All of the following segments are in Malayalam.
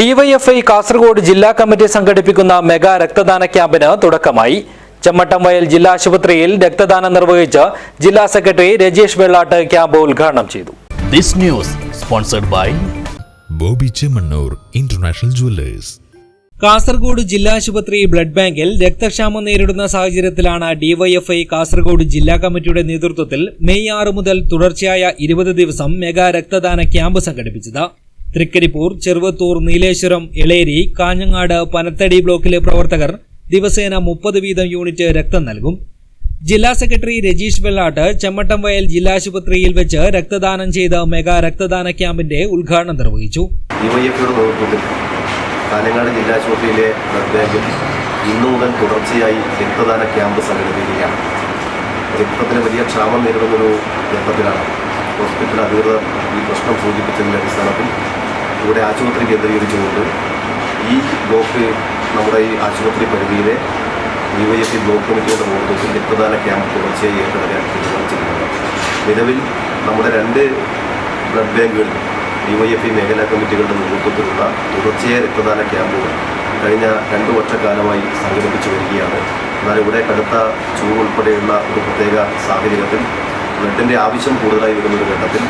ഡിവൈഎഫ്ഐ കാസർഗോഡ് ജില്ലാ കമ്മിറ്റി സംഘടിപ്പിക്കുന്ന മെഗാ രക്തദാന ക്യാമ്പിന് തുടക്കമായി. ചെമ്മട്ടം വയൽ ജില്ലാ ആശുപത്രിയിൽ രക്തദാനം നിർവഹിച്ച് ജില്ലാ സെക്രട്ടറി രജേഷ് വെള്ളാട്ട് ക്യാമ്പ് ഉദ്ഘാടനം ചെയ്തു. This news sponsored by Bobby Chemmanur international jewellers. Kasaragod ജില്ലാ ആശുപത്രി ബ്ലഡ് ബാങ്കിൽ രക്തക്ഷാമം നേരിടുന്ന സാഹചര്യത്തിലാണ് ഡിവൈഎഫ്ഐ കാസർഗോഡ് ജില്ലാ കമ്മിറ്റിയുടെ നേതൃത്വത്തിൽ മെയ് ആറ് മുതൽ തുടർച്ചയായ ഇരുപത് ദിവസം മെഗാ രക്തദാന ക്യാമ്പ് സംഘടിപ്പിച്ചത്. തൃക്കരിപ്പൂർ ചെറുവത്തൂർ നീലേശ്വരം എളേരി കാഞ്ഞങ്ങാട് പനത്തടി ബ്ലോക്കിലെ പ്രവർത്തകർ ദിവസേന മുപ്പത് വീതം യൂണിറ്റ് രക്തം നൽകും. ജില്ലാ സെക്രട്ടറി രജീഷ് വെള്ളാട്ട് ചെമ്മട്ടം വയൽ ജില്ലാശുപത്രിയിൽ വെച്ച് രക്തദാനം ചെയ്ത മെഗാ രക്തദാന ക്യാമ്പിന്റെ ഉദ്ഘാടനം നിർവഹിച്ചു. കാഞ്ഞങ്ങാട് ജില്ലാ ആശുപത്രിയിലെ ബ്ലഡ് ബാങ്കിൽ ഇന്നു മുതൽ തുടർച്ചയായി രക്തദാന ക്യാമ്പ് സംഘടിപ്പിക്കുകയാണ്. രക്തത്തിന് വലിയ ക്ഷാമം നേരിടുന്നൊരു ഘട്ടത്തിലാണ് ഹോസ്പിറ്റൽ അധികൃതർ ഈ പ്രശ്നം സൂചിപ്പിച്ചതിന്റെ അടിസ്ഥാനത്തിൽ ഇവിടെ ആശുപത്രി കേന്ദ്രീകരിച്ചുകൊണ്ട് ഈ ബ്ലോക്ക് നമ്മുടെ ഈ ആശുപത്രി പരിധിയിലെ ഡിവൈഎഫ്ഐ ബ്ലോക്ക് കമ്മിറ്റിയുടെ നേതൃത്വത്തിൽ രക്തദാന ക്യാമ്പ് തുടർച്ചയായി ഏറ്റെടുക്കാൻ തീരുമാനിച്ചിട്ടുണ്ട് നിലവിൽ നമ്മുടെ രണ്ട് ബ്ലഡ് ബാങ്കുകളിൽ ഡി വൈ എഫ് ഇ മേഖലാ കമ്മിറ്റികളുടെ നേതൃത്വത്തിലുള്ള തുടർച്ചയായ രക്തദാന ക്യാമ്പുകൾ കഴിഞ്ഞ രണ്ട് വർഷക്കാലമായി സംഘടിപ്പിച്ചു വരികയാണ്. എന്നാൽ ഇവിടെ കടുത്ത ചൂട് ഉൾപ്പെടെയുള്ള ഒരു പ്രത്യേക സാഹചര്യത്തിൽ ബ്ലഡിന്റെ ആവശ്യം കൂടുതലായി വരുന്ന ഒരു ഘട്ടത്തിൽ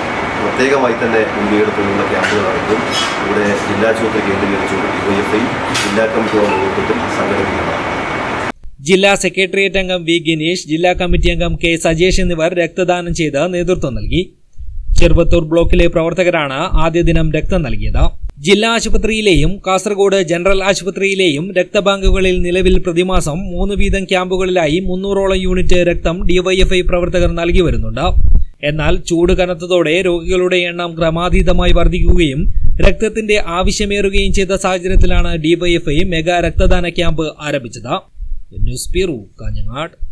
പ്രത്യേകമായി തന്നെ മുൻകൈയെടുത്തുള്ള നടത്തും ഇവിടെ ജില്ലാ ആശുപത്രി കേന്ദ്രീകരിച്ചുകൊണ്ട് ഡിവൈഎഫ്ഐ ജില്ലാ കമ്മിറ്റിയുടെ നേതൃത്വത്തിൽ സംഘടിപ്പിക്കുന്നത് ജില്ലാ സെക്രട്ടേറിയറ്റ് അംഗം വി ഗിനീഷ് ജില്ലാ കമ്മിറ്റി അംഗം കെ സജേഷ് എന്നിവർ രക്തദാനം ചെയ്ത് നേതൃത്വം നൽകി. ചെറുപ്പത്തൂർ ബ്ലോക്കിലെ പ്രവർത്തകരാണ് ആദ്യ ദിനം രക്തം നൽകിയത്. ജില്ലാ ആശുപത്രിയിലെയും കാസർഗോഡ് ജനറൽ ആശുപത്രിയിലെയും രക്തബാങ്കുകളിൽ നിലവിൽ പ്രതിമാസം മൂന്ന് വീതം ക്യാമ്പുകളിലായി മുന്നൂറോളം യൂണിറ്റ് രക്തം ഡിവൈഎഫ്ഐ പ്രവർത്തകർ നൽകി വരുന്നുണ്ട്. എന്നാൽ ചൂട് കനത്തതോടെ രോഗികളുടെ എണ്ണം ക്രമാതീതമായി വർദ്ധിക്കുകയും രക്തത്തിന്റെ ആവശ്യമേറുകയും ചെയ്ത സാഹചര്യത്തിലാണ് ഡിവൈഎഫ്ഐ മെഗാ രക്തദാന ക്യാമ്പ് ആരംഭിച്ചത്. News bureau Kanhangad.